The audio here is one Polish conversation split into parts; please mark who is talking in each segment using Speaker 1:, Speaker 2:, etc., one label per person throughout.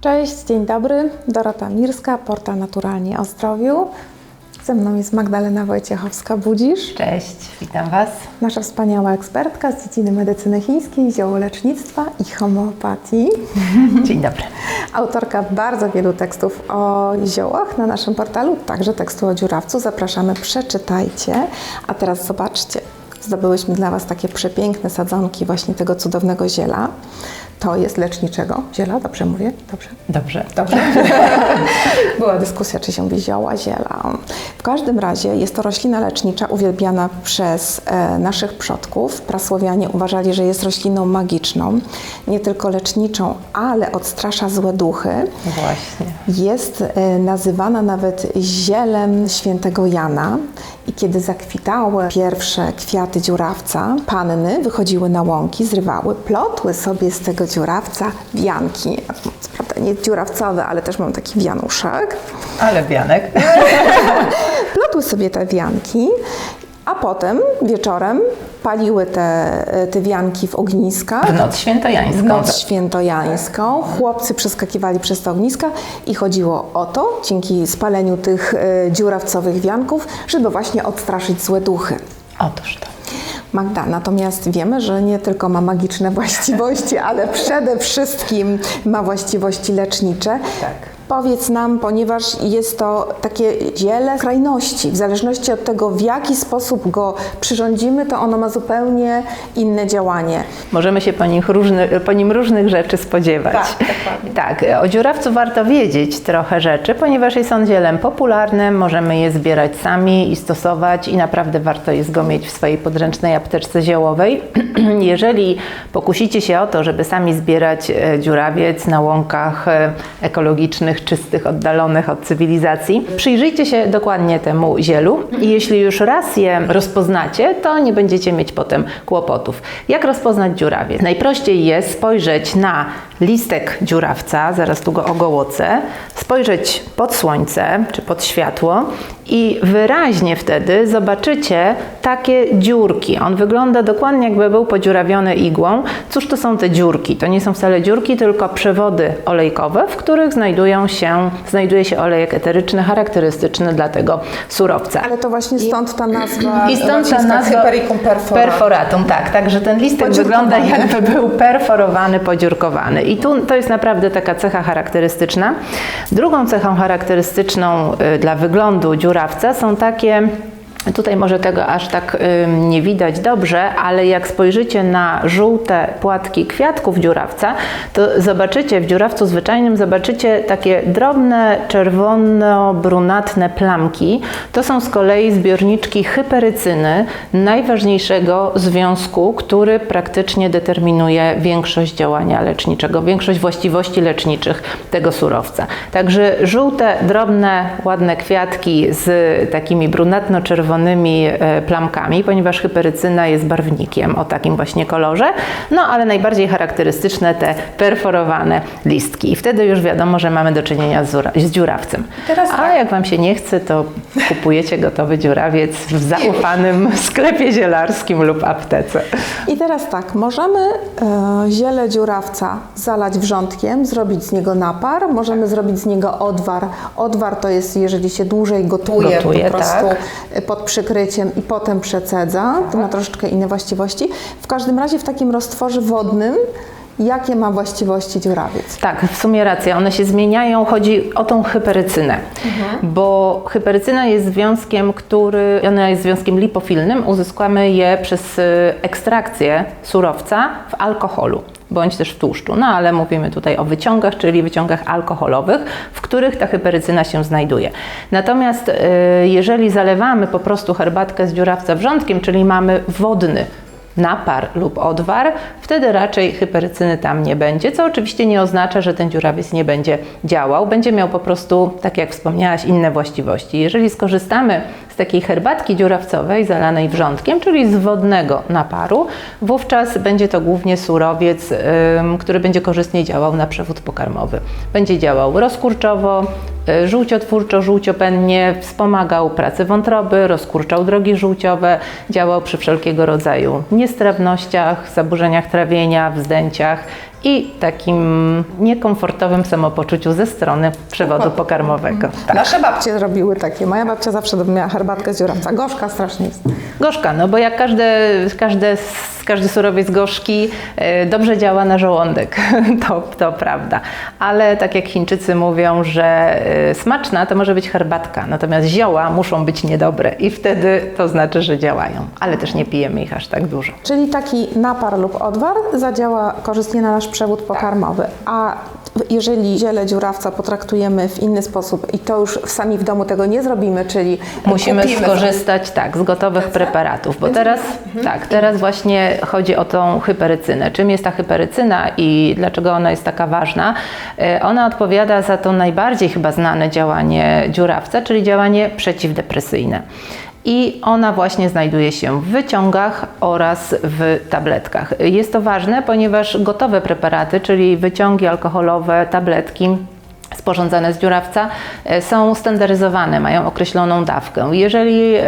Speaker 1: Cześć, dzień dobry. Dorota Mirska, portal Naturalnie o Zdrowiu. Ze mną jest Magdalena Wojciechowska-Budzisz,
Speaker 2: Cześć, witam Was.
Speaker 1: nasza wspaniała ekspertka z dziedziny medycyny chińskiej, ziołolecznictwa i homeopatii.
Speaker 2: Dzień dobry.
Speaker 1: Autorka bardzo wielu tekstów o ziołach na naszym portalu, także tekstu o dziurawcu. Zapraszamy, przeczytajcie. A teraz zobaczcie, zdobyłyśmy dla Was takie przepiękne sadzonki właśnie tego cudownego ziela. To jest leczniczego ziela, dobrze mówię? Dobrze?
Speaker 2: Dobrze.
Speaker 1: Dobrze. Była dyskusja, czy się mówi zioła, ziela. W każdym razie jest to roślina lecznicza uwielbiana przez e, naszych przodków. Prasłowianie uważali, że jest rośliną magiczną, nie tylko leczniczą, ale odstrasza złe duchy.
Speaker 2: Właśnie.
Speaker 1: Jest e, nazywana nawet zielem świętego Jana. I kiedy zakwitały pierwsze kwiaty dziurawca, panny wychodziły na łąki, zrywały, plotły sobie z tego dziurawca wianki. Co prawda nie dziurawcowe, ale też mam taki wianuszek.
Speaker 2: Ale wianek.
Speaker 1: Plotły sobie te wianki, a potem wieczorem paliły te, te wianki w ogniskach.
Speaker 2: W noc świętojańską.
Speaker 1: W noc świętojańską. Chłopcy przeskakiwali przez te ogniska i chodziło o to, dzięki spaleniu tych e, dziurawcowych wianków, żeby właśnie odstraszyć złe duchy.
Speaker 2: Otóż to.
Speaker 1: Magda, natomiast wiemy, że nie tylko ma magiczne właściwości, ale przede wszystkim ma właściwości lecznicze.
Speaker 2: Tak.
Speaker 1: Powiedz nam, ponieważ jest to takie ziele skrajności, w zależności od tego, w jaki sposób go przyrządzimy, to ono ma zupełnie inne działanie.
Speaker 2: Możemy się po, nich różny, po nim różnych rzeczy spodziewać.
Speaker 1: Tak, dokładnie.
Speaker 2: Tak, o dziurawcu warto wiedzieć trochę rzeczy, ponieważ jest on zielem popularnym, możemy je zbierać sami i stosować i naprawdę warto jest go mieć w swojej podręcznej apteczce ziołowej. Jeżeli pokusicie się o to, żeby sami zbierać e, dziurawiec na łąkach e, czystych, oddalonych od cywilizacji, przyjrzyjcie się dokładnie temu zielu i jeśli już raz je rozpoznacie, to nie będziecie mieć potem kłopotów. Jak rozpoznać dziurawiec? Najprościej jest spojrzeć na listek dziurawca, zaraz tu go ogołocę, spojrzeć pod słońce czy pod światło i wyraźnie wtedy zobaczycie takie dziurki. On wygląda dokładnie jakby był podziurawiony igłą. Cóż to są te dziurki? To nie są wcale dziurki, tylko przewody olejkowe, w których znajdują się, znajduje się olejek eteryczny charakterystyczny dla tego surowca.
Speaker 1: Ale to właśnie stąd ta nazwa.
Speaker 2: I stąd ta nazwa
Speaker 1: Hypericum perfora.
Speaker 2: perforatum, tak, także ten listek wygląda jakby był perforowany, podziurkowany. I tu to jest naprawdę taka cecha charakterystyczna. Drugą cechą charakterystyczną y, dla wyglądu dziurawca są takie Tutaj może tego aż tak nie widać dobrze, ale jak spojrzycie na żółte płatki kwiatków dziurawca, to zobaczycie w dziurawcu zwyczajnym zobaczycie takie drobne czerwono-brunatne plamki. To są z kolei zbiorniczki hyperycyny, najważniejszego związku, który praktycznie determinuje większość działania leczniczego, większość właściwości leczniczych tego surowca. Także żółte, drobne, ładne kwiatki z takimi brunatno-czerwonymi e, plamkami, ponieważ hyperycyna jest barwnikiem o takim właśnie kolorze. No ale najbardziej charakterystyczne te perforowane listki. I wtedy już wiadomo, że mamy do czynienia z, dziurawcem.
Speaker 1: Teraz
Speaker 2: A
Speaker 1: tak.
Speaker 2: jak Wam się nie chce, to kupujecie gotowy dziurawiec w zaufanym sklepie zielarskim lub aptece.
Speaker 1: I teraz tak, możemy e, ziele dziurawca zalać wrzątkiem, zrobić z niego napar, możemy zrobić z niego odwar. Odwar to jest, jeżeli się dłużej gotuje,
Speaker 2: Gotuje,
Speaker 1: po prostu
Speaker 2: tak.
Speaker 1: e, pod przykryciem i potem przecedza. To ma troszeczkę inne właściwości. W każdym razie w takim roztworze wodnym, jakie ma właściwości dziurawiec?
Speaker 2: Tak, w sumie racja, one się zmieniają, chodzi o tą hyperycynę, bo hyperycyna jest związkiem, który, ona jest związkiem lipofilnym, uzyskamy je przez y, ekstrakcję surowca w alkoholu bądź też w tłuszczu. No ale mówimy tutaj o wyciągach, czyli wyciągach alkoholowych, w których ta hyperycyna się znajduje. Natomiast y, jeżeli zalewamy po prostu herbatkę z dziurawca wrzątkiem, czyli mamy wodny napar lub odwar, wtedy raczej hyperycyny tam nie będzie, co oczywiście nie oznacza, że ten dziurawiec nie będzie działał. Będzie miał po prostu, tak jak wspomniałaś, inne właściwości. Jeżeli skorzystamy takiej herbatki dziurawcowej zalanej wrzątkiem, czyli z wodnego naparu, wówczas będzie to głównie surowiec, który będzie korzystnie działał na przewód pokarmowy. Będzie działał rozkurczowo, y, żółciotwórczo, żółciopennie, wspomagał pracę wątroby, rozkurczał drogi żółciowe, działał przy wszelkiego rodzaju niestrawnościach, zaburzeniach trawienia, wzdęciach i takim niekomfortowym samopoczuciu ze strony przewodu pokarmowego. Tak.
Speaker 1: Nasze babcie robiły takie. Moja babcia zawsze miała herbatkę z dziurawca. Gorzka strasznie jest.
Speaker 2: Gorzka, no bo jak każde, każde, każdy surowiec gorzki e, dobrze działa na żołądek, to, to prawda. Ale tak jak Chińczycy mówią, że e, smaczna to może być herbatka, natomiast zioła muszą być niedobre i wtedy to znaczy, że działają. Ale też nie pijemy ich aż tak dużo.
Speaker 1: Czyli taki napar lub odwar zadziała korzystnie na nasz przewód pokarmowy. A jeżeli ziele dziurawca potraktujemy w inny sposób i to już sami w domu tego nie zrobimy, czyli
Speaker 2: Musimy
Speaker 1: kupimy
Speaker 2: skorzystać tak, z gotowych preparatów, bo teraz, tak, teraz właśnie chodzi o tą hyperycynę. Czym jest ta hyperycyna i dlaczego ona jest taka ważna? E, Ona odpowiada za to najbardziej chyba znane działanie dziurawca, czyli działanie przeciwdepresyjne. I ona właśnie znajduje się w wyciągach oraz w tabletkach. Jest to ważne, ponieważ gotowe preparaty, czyli wyciągi alkoholowe, tabletki, sporządzane z dziurawca e, są standaryzowane, mają określoną dawkę. Jeżeli e,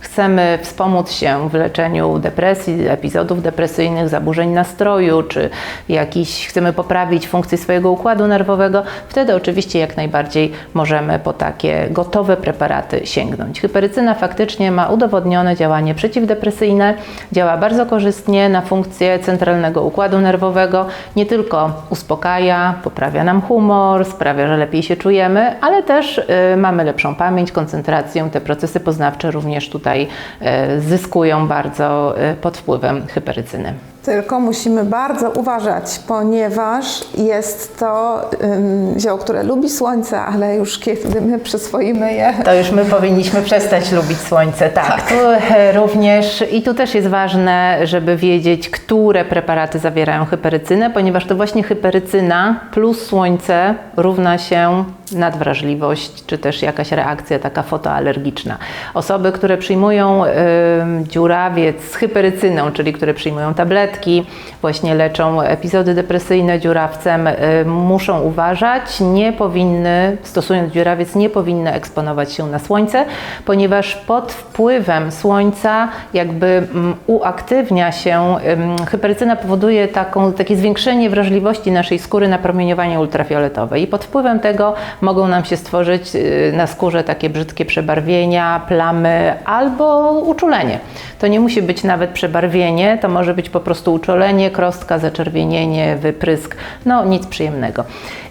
Speaker 2: chcemy wspomóc się w leczeniu depresji, epizodów depresyjnych, zaburzeń nastroju, czy jakiś, chcemy poprawić funkcję swojego układu nerwowego, wtedy oczywiście jak najbardziej możemy po takie gotowe preparaty sięgnąć. Hyperycyna faktycznie ma udowodnione działanie przeciwdepresyjne, działa bardzo korzystnie na funkcję centralnego układu nerwowego, nie tylko uspokaja, poprawia nam humor, sprawia, że lepiej się czujemy, ale też y, mamy lepszą pamięć, koncentrację, te procesy poznawcze również tutaj y, zyskują bardzo y, pod wpływem hyperycyny.
Speaker 1: Tylko musimy bardzo uważać, ponieważ jest to ym, zioło, które lubi słońce, ale już kiedy my przyswoimy je,
Speaker 2: To już my powinniśmy przestać lubić słońce, tak. Tu e, również i tu też jest ważne, żeby wiedzieć, które preparaty zawierają hyperycynę, ponieważ to właśnie hyperycyna plus słońce równa się nadwrażliwość, czy też jakaś reakcja taka fotoalergiczna. Osoby, które przyjmują y, dziurawiec z hyperycyną, czyli które przyjmują tabletki, właśnie leczą epizody depresyjne dziurawcem, y, muszą uważać, nie powinny, stosując dziurawiec, nie powinny eksponować się na słońce, ponieważ pod wpływem słońca jakby mm, uaktywnia się, ym, hyperycyna powoduje taką, takie zwiększenie wrażliwości naszej skóry na promieniowanie ultrafioletowe i pod wpływem tego mogą nam się stworzyć y, na skórze takie brzydkie przebarwienia, plamy albo uczulenie. To nie musi być nawet przebarwienie, to może być po prostu uczulenie, krostka, zaczerwienienie, wyprysk, no nic przyjemnego.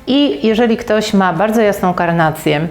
Speaker 2: I jeżeli ktoś ma bardzo jasną karnację,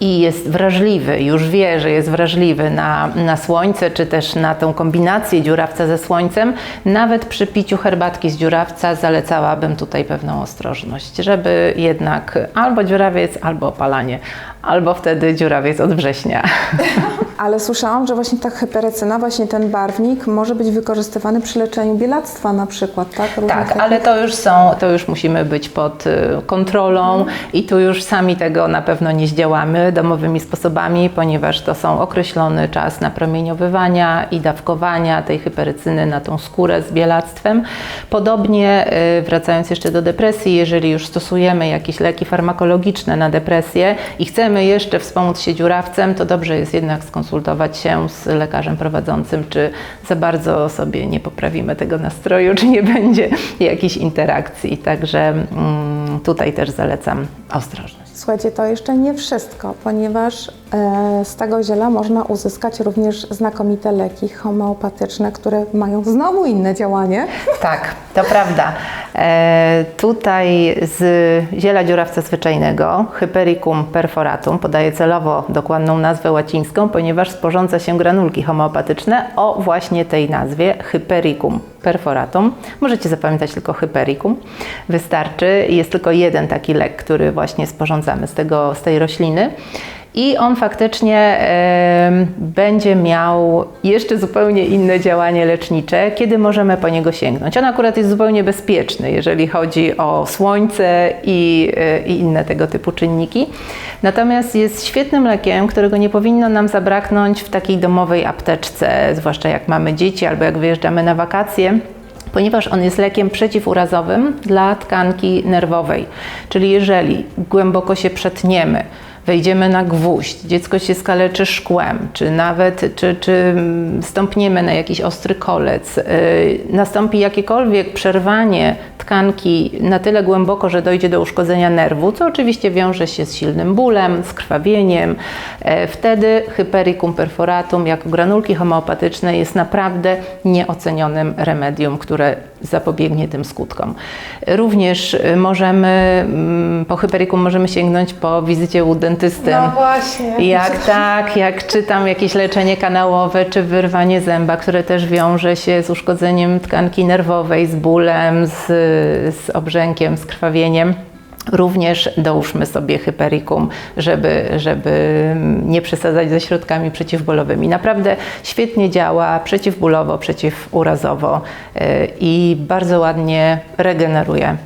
Speaker 2: i jest wrażliwy, już wie, że jest wrażliwy na, na słońce, czy też na tą kombinację dziurawca ze słońcem, nawet przy piciu herbatki z dziurawca zalecałabym tutaj pewną ostrożność, żeby jednak albo dziurawiec, albo opalanie, albo wtedy dziurawiec od września.
Speaker 1: ale słyszałam, że właśnie ta hyperycyna, właśnie ten barwnik może być wykorzystywany przy leczeniu bielactwa na przykład, tak? Różnych
Speaker 2: Tak,
Speaker 1: takich-
Speaker 2: ale to już są, to już musimy być pod y, kontrolą i tu już sami tego na pewno nie zdziałamy domowymi sposobami, ponieważ to są określony czas napromieniowywania i dawkowania tej hyperycyny na tą skórę z bielactwem. Podobnie, y, wracając jeszcze do depresji, jeżeli już stosujemy jakieś leki farmakologiczne na depresję i chcemy jeszcze wspomóc się dziurawcem, to dobrze jest jednak skonsultować się z lekarzem prowadzącym, czy za bardzo sobie nie poprawimy tego nastroju, czy nie będzie jakichś interakcji. Także mm, tutaj też zalecam ostrożność.
Speaker 1: Słuchajcie, to jeszcze nie wszystko, ponieważ z tego ziela można uzyskać również znakomite leki homeopatyczne, które mają znowu inne działanie.
Speaker 2: Tak, to prawda. E, tutaj z ziela dziurawca zwyczajnego, Hypericum perforatum, podaję celowo dokładną nazwę łacińską, ponieważ sporządza się granulki homeopatyczne o właśnie tej nazwie Hypericum perforatum. Możecie zapamiętać tylko Hypericum. Wystarczy. Jest tylko jeden taki lek, który właśnie sporządzamy z, tego, z tej rośliny. I on faktycznie będzie miał jeszcze zupełnie inne działanie lecznicze, kiedy możemy po niego sięgnąć. On akurat jest zupełnie bezpieczny, jeżeli chodzi o słońce i, e, i inne tego typu czynniki. Natomiast jest świetnym lekiem, którego nie powinno nam zabraknąć w takiej domowej apteczce, zwłaszcza jak mamy dzieci albo jak wyjeżdżamy na wakacje ponieważ on jest lekiem przeciwurazowym dla tkanki nerwowej. Czyli jeżeli głęboko się przetniemy, wejdziemy na gwóźdź, dziecko się skaleczy szkłem, czy nawet czy, czy stąpniemy na jakiś ostry kolec, yy, nastąpi jakiekolwiek przerwanie tkanki na tyle głęboko, że dojdzie do uszkodzenia nerwu, co oczywiście wiąże się z silnym bólem, z krwawieniem, e, wtedy hypericum perforatum jako granulki homeopatyczne jest naprawdę nieocenionym remedium, które zapobiegnie tym skutkom. Również y, możemy, mm, po hypericum możemy sięgnąć po wizycie u dentysty.
Speaker 1: No właśnie.
Speaker 2: Jak tak, jak czytam jakieś leczenie kanałowe czy wyrwanie zęba, które też wiąże się z uszkodzeniem tkanki nerwowej, z bólem, z, z obrzękiem, z krwawieniem. Również dołóżmy sobie hypericum, żeby, żeby nie przesadzać ze środkami przeciwbólowymi. Naprawdę świetnie działa przeciwbólowo, przeciwurazowo yy, i bardzo ładnie regeneruje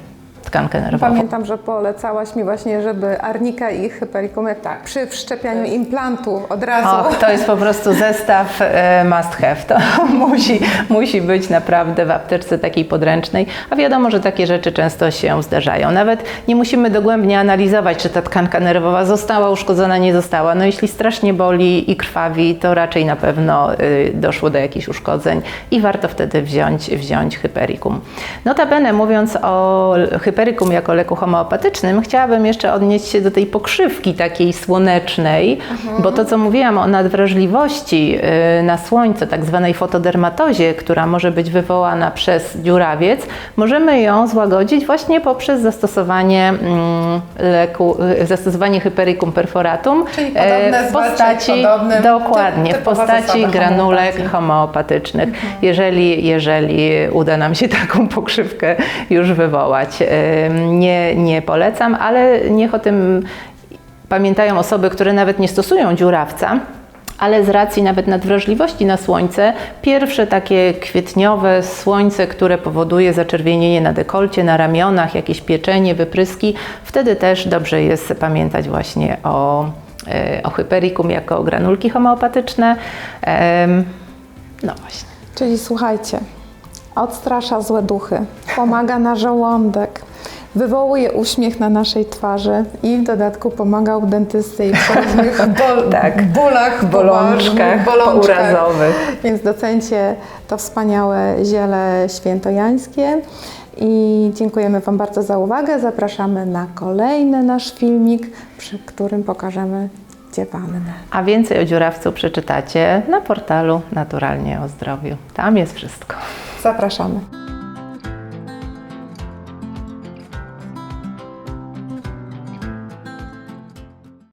Speaker 2: tkankę nerwową.
Speaker 1: Pamiętam, że polecałaś mi właśnie, żeby arnika i hyperikumy tak. przy wszczepianiu implantu od razu.
Speaker 2: Och, to jest po prostu zestaw e, must have. To musi, musi być naprawdę w apteczce takiej podręcznej. A wiadomo, że takie rzeczy często się zdarzają. Nawet nie musimy dogłębnie analizować, czy ta tkanka nerwowa została uszkodzona, nie została. No jeśli strasznie boli i krwawi, to raczej na pewno y, doszło do jakichś uszkodzeń i warto wtedy wziąć, wziąć hypericum. Notabene mówiąc o hypericum jako leku homeopatycznym, chciałabym jeszcze odnieść się do tej pokrzywki takiej słonecznej, bo to co mówiłam o nadwrażliwości y, na słońce, tak zwanej fotodermatozie, która może być wywołana przez dziurawiec, możemy ją złagodzić właśnie poprzez zastosowanie mm, leku, y, zastosowanie hypericum perforatum
Speaker 1: Czyli podobne
Speaker 2: e, w postaci dokładnie,
Speaker 1: typ-
Speaker 2: w postaci granulek homeopatycznych, jeżeli, jeżeli uda nam się taką pokrzywkę już wywołać. Nie, nie polecam, ale niech o tym pamiętają osoby, które nawet nie stosują dziurawca, ale z racji nawet nadwrażliwości na słońce, pierwsze takie kwietniowe słońce, które powoduje zaczerwienienie na dekolcie, na ramionach, jakieś pieczenie, wypryski, wtedy też dobrze jest pamiętać właśnie o, e, o hypericum jako o granulki homeopatyczne. No właśnie.
Speaker 1: Czyli słuchajcie, odstrasza złe duchy, pomaga na żołądek, wywołuje uśmiech na naszej twarzy i w dodatku pomaga u dentysty i przy różnych bol,
Speaker 2: Tak.
Speaker 1: bólach,
Speaker 2: Bolączkach
Speaker 1: bolączkach.
Speaker 2: pourazowych.
Speaker 1: Więc docencie to wspaniałe ziele świętojańskie. I dziękujemy Wam bardzo za uwagę. Zapraszamy na kolejny nasz filmik, przy którym pokażemy dziewannę.
Speaker 2: A więcej o dziurawcu przeczytacie na portalu Naturalnie o Zdrowiu. Tam jest wszystko.
Speaker 1: Zapraszamy.